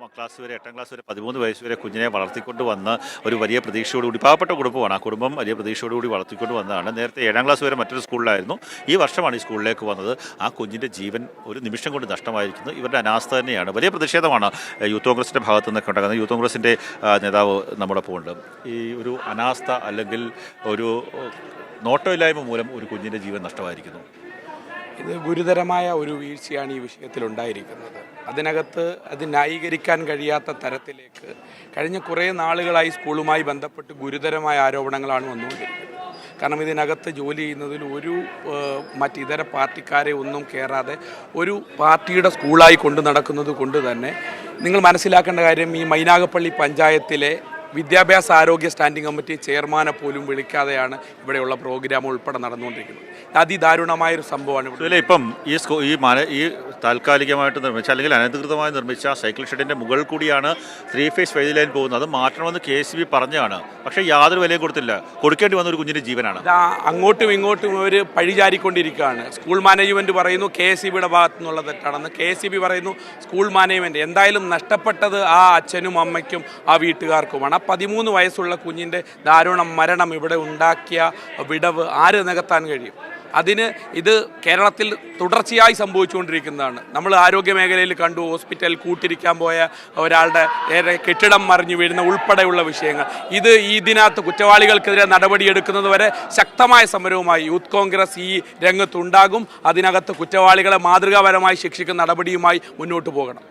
Class വരെ എട്ടാം class വരെ പതിമൂന്ന് വയസ്സ് വരെ കുഞ്ഞിനെ വളർത്തിക്കൊണ്ട് വന്ന ഒരു വലിയ പ്രതീക്ഷയോടുകൂടി പാവപ്പെട്ട കുടുംബമാണ്. ആ കുടുംബം വലിയ പ്രതീക്ഷയോടുകൂടി വളർത്തിക്കൊണ്ട് വന്നതാണ്. നേരത്തെ ഏഴാം ക്ലാസ് വരെ മറ്റൊരു സ്കൂളിലായിരുന്നു. ഈ വർഷമാണ് ഈ സ്കൂളിലേക്ക് വന്നത്. ആ കുഞ്ഞിന്റെ ജീവൻ ഒരു നിമിഷം കൊണ്ട് നഷ്ടമായിരിക്കുന്നു. ഇവരുടെ അനാസ്ഥ തന്നെയാണ്. വലിയ പ്രതിഷേധമാണ് യൂത്ത് കോൺഗ്രസിന്റെ ഭാഗത്തു നിന്നൊക്കെ ഉണ്ടാകുന്നത്. യൂത്ത് കോൺഗ്രസിന്റെ നേതാവ് നമ്മുടെ ഉണ്ട്. ഈ ഒരു അനാസ്ഥ അല്ലെങ്കിൽ ഒരു നോട്ടമില്ലായ്മ മൂലം ഒരു കുഞ്ഞിന്റെ ജീവൻ നഷ്ടമായിരിക്കുന്നു. ഇത് ഗുരുതരമായ ഒരു വീഴ്ചയാണ് ഈ വിഷയത്തിൽ ഉണ്ടായിരിക്കുന്നത് അതിനകത്ത് അത് ന്യായീകരിക്കാൻ കഴിയാത്ത തരത്തിലേക്ക് കഴിഞ്ഞ കുറേ നാളുകളായി സ്കൂളുമായി ബന്ധപ്പെട്ട് ഗുരുതരമായ ആരോപണങ്ങളാണ് വന്നുകൊണ്ടിരിക്കുന്നത്. കാരണം ഇതിനകത്ത് ജോലി ചെയ്യുന്നതിൽ ഒരു മറ്റിതര പാർട്ടിക്കാരെ ഒന്നും കയറാതെ ഒരു പാർട്ടിയുടെ സ്കൂളായി കൊണ്ടു നടക്കുന്നത് കൊണ്ട് തന്നെ നിങ്ങൾ മനസ്സിലാക്കേണ്ട കാര്യം ഈ മൈനാഗപ്പള്ളി പഞ്ചായത്തിലെ വിദ്യാഭ്യാസ ആരോഗ്യ സ്റ്റാൻഡിംഗ് കമ്മിറ്റി ചെയർമാനെ പോലും വിളിക്കാതെയാണ് ഇവിടെയുള്ള പ്രോഗ്രാം ഉൾപ്പെടെ നടന്നുകൊണ്ടിരിക്കുന്നത്. അതിദാരുണമായൊരു സംഭവമാണ് ഇവിടെ ഇപ്പം ഈ സ്കൂ ഈ മല ഈ താൽക്കാലികമായിട്ട് നിർമ്മിച്ച അല്ലെങ്കിൽ അനധികൃതമായി നിർമ്മിച്ച സൈക്കിൾ ഷെഡിന്റെ മുകളിൽ കൂടിയാണ് ത്രീ ഫേസ് വൈദ്യുതി ലൈൻ പോകുന്നത്. അത് മാറ്റണമെന്ന് കെ എസ് ബി പറഞ്ഞാണ് പക്ഷേ യാതൊരു വിലയും കൊടുത്തില്ല. കൊടുക്കേണ്ടി വന്ന ഒരു കുഞ്ഞിന്റെ ജീവനാണ്. അങ്ങോട്ടും ഇങ്ങോട്ടും അവർ പഴിചാരിക്കൊണ്ടിരിക്കുകയാണ്. സ്കൂൾ മാനേജ്മെന്റ് പറയുന്നു കെ എസ് ബിയുടെ ഭാഗത്തു നിന്നുള്ള തെറ്റാണെന്ന്. കെ എസ് ബി പറയുന്നു സ്കൂൾ മാനേജ്മെന്റ് എന്തായാലും നഷ്ടപ്പെട്ടത് ആ അച്ഛനും അമ്മയ്ക്കും ആ വീട്ടുകാർക്കുമാണ്. ആ പതിമൂന്ന് വയസ്സുള്ള കുഞ്ഞിന്റെ ദാരുണം മരണം ഇവിടെ ഉണ്ടാക്കിയ വിടവ് ആര് നികത്താൻ കഴിയും? അതിന് ഇത് കേരളത്തിൽ തുടർച്ചയായി സംഭവിച്ചുകൊണ്ടിരിക്കുന്നതാണ്. നമ്മൾ ആരോഗ്യ മേഖലയിൽ കണ്ടു ഹോസ്പിറ്റൽ കൂട്ടിരിക്കാൻ പോയ ഒരാളുടെ കെട്ടിടം മറിഞ്ഞു വീഴുന്ന ഉൾപ്പെടെയുള്ള വിഷയങ്ങൾ. ഇത് ഇതിനകത്ത് കുറ്റവാളികൾക്കെതിരെ നടപടിയെടുക്കുന്നത് വരെ ശക്തമായ സമരവുമായി യൂത്ത് കോൺഗ്രസ് ഈ രംഗത്തുണ്ടാകും. അതിനകത്ത് കുറ്റവാളികളെ മാതൃകാപരമായി ശിക്ഷിക്കുന്ന നടപടിയുമായി മുന്നോട്ട് പോകണം.